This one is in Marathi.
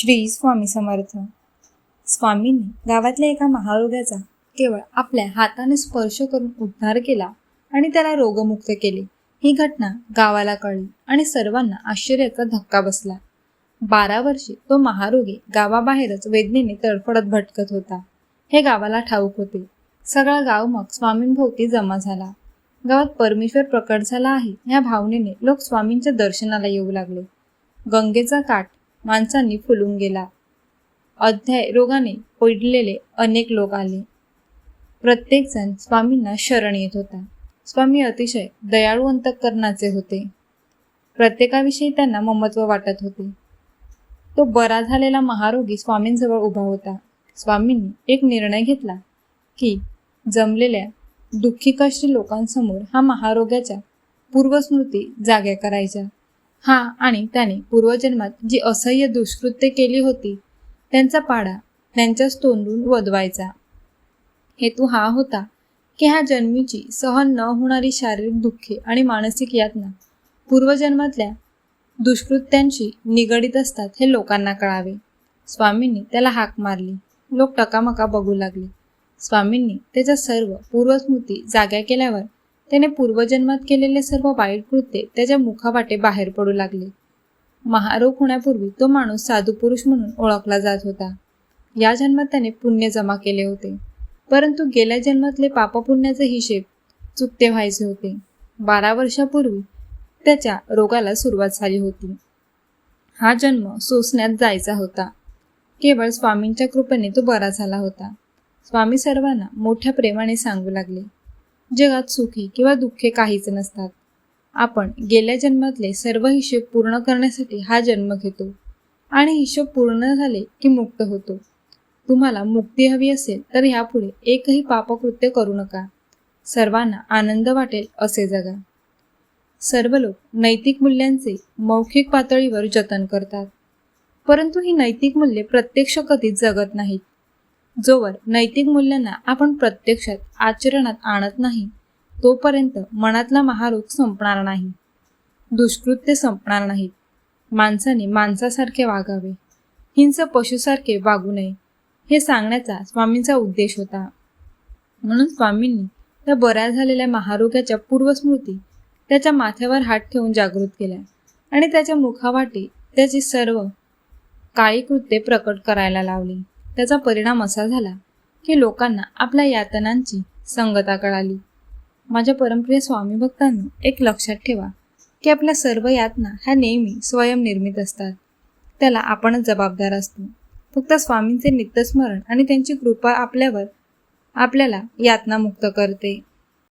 श्री स्वामी समर्थ. स्वामींनी गावातल्या एका महारोग्याचा केवळ आपल्या हाताने स्पर्श करून उद्धार केला आणि त्याला रोगमुक्त केले. ही घटना गावाला कळली आणि सर्वांना आश्चर्याचा धक्का बसला. बारा वर्षी तो महारोगी गावाबाहेरच वेदनेने तडफडत भटकत होता. हे गावाला ठाऊक होते. सगळा गाव मग स्वामींभोवती जमा झाला. गावात परमेश्वर प्रकट झाला आहे या भावनेने लोक स्वामींच्या दर्शनाला येऊ लागले. गंगेचा काठ माणसांनी फुलून गेला. अध्याय रोगाने पडलेले अनेक लोक आले. प्रत्येकजण स्वामींना शरण येत होता. स्वामी अतिशय दयाळू अंतकरणाचे होते. प्रत्येकाविषयी त्यांना ममत्व वाटत होते. तो बरा झालेला महारोगी स्वामींजवळ उभा होता. स्वामींनी एक निर्णय घेतला की जमलेल्या दुःखी कष्टी लोकांसमोर हा महारोग्याच्या पूर्वस्मृती जाग्या करायच्या. हा आणि त्याने पूर्वजन्मात जी असह्य दुष्कृत्य केली होती त्यांचा पाडा त्यांच्याच तोंडून वदवायचा. हेतू हा होता की ह्या जन्मीची सहन न होणारी शारीरिक दुःखे आणि मानसिक यातना पूर्वजन्मातल्या दुष्कृत्यांशी निगडीत असतात हे लोकांना कळावे. स्वामींनी त्याला हाक मारली. लोक टकामका बघू लागले. स्वामींनी त्याच्या सर्व पूर्वस्मृती जाग्या केल्यावर त्याने पूर्वजन्मात केलेले सर्व वाईट कृत्ये त्याच्या मुखावाटे बाहेर पडू लागले. महारोग होण्यापूर्वी तो माणूस साधू पुरुष म्हणून ओळखला जात होता. या जन्मात त्याने पुण्य जमा केले होते. परंतु गेल्या जन्मातले पापपुण्याचे हिशेब चुकते व्हायचे होते. बारा वर्षापूर्वी त्याच्या रोगाला सुरुवात झाली होती. हा जन्म सोसण्यात जायचा होता. केवळ स्वामींच्या कृपेने तो बरा झाला होता. स्वामी सर्वांना मोठ्या प्रेमाने सांगू लागले. जगात सुखी किंवा दुःखे काहीच नसतात. आपण गेल्या जन्मातले सर्व हिशेब पूर्ण करण्यासाठी हा जन्म घेतो आणि हिशोब पूर्ण झाले की मुक्त होतो. तुम्हाला मुक्ती हवी असेल तर ह्यापुढे एकही पापकृत्य करू नका. सर्वांना आनंद वाटेल असे जगा. सर्व लोक नैतिक मूल्यांचे मौखिक पातळीवर जतन करतात. परंतु ही नैतिक मूल्ये प्रत्यक्ष कधीच जगत नाहीत. जोवर नैतिक मूल्यांना आपण प्रत्यक्षात आचरणात आणत नाही तोपर्यंत मनातला महारोग संपणार नाही. दुष्कृत्य संपणार नाहीत माणसाने माणसासारखे वागावे. हिंस पशुसारखे वागू नये. हे सांगण्याचा स्वामींचा उद्देश होता. म्हणून स्वामींनी त्या बऱ्या झालेल्या महारोग्याच्या पूर्वस्मृती त्याच्या माथ्यावर हात ठेवून जागृत केल्या आणि त्याच्या मुखावाटे त्याची सर्व काळी कृत्ये प्रकट करायला लावली. त्याचा परिणाम असा झाला की लोकांना आपल्या यातनांची संगता कळाली. माझ्या परमप्रिय स्वामी भक्तांनी एक लक्षात ठेवा की आपल्या सर्व यातना ह्या नेहमी स्वयंनिर्मित असतात. त्याला आपणच जबाबदार असतो. फक्त स्वामींचे नित्यस्मरण आणि त्यांची कृपा आपल्यावर आपल्याला यातना मुक्त करते.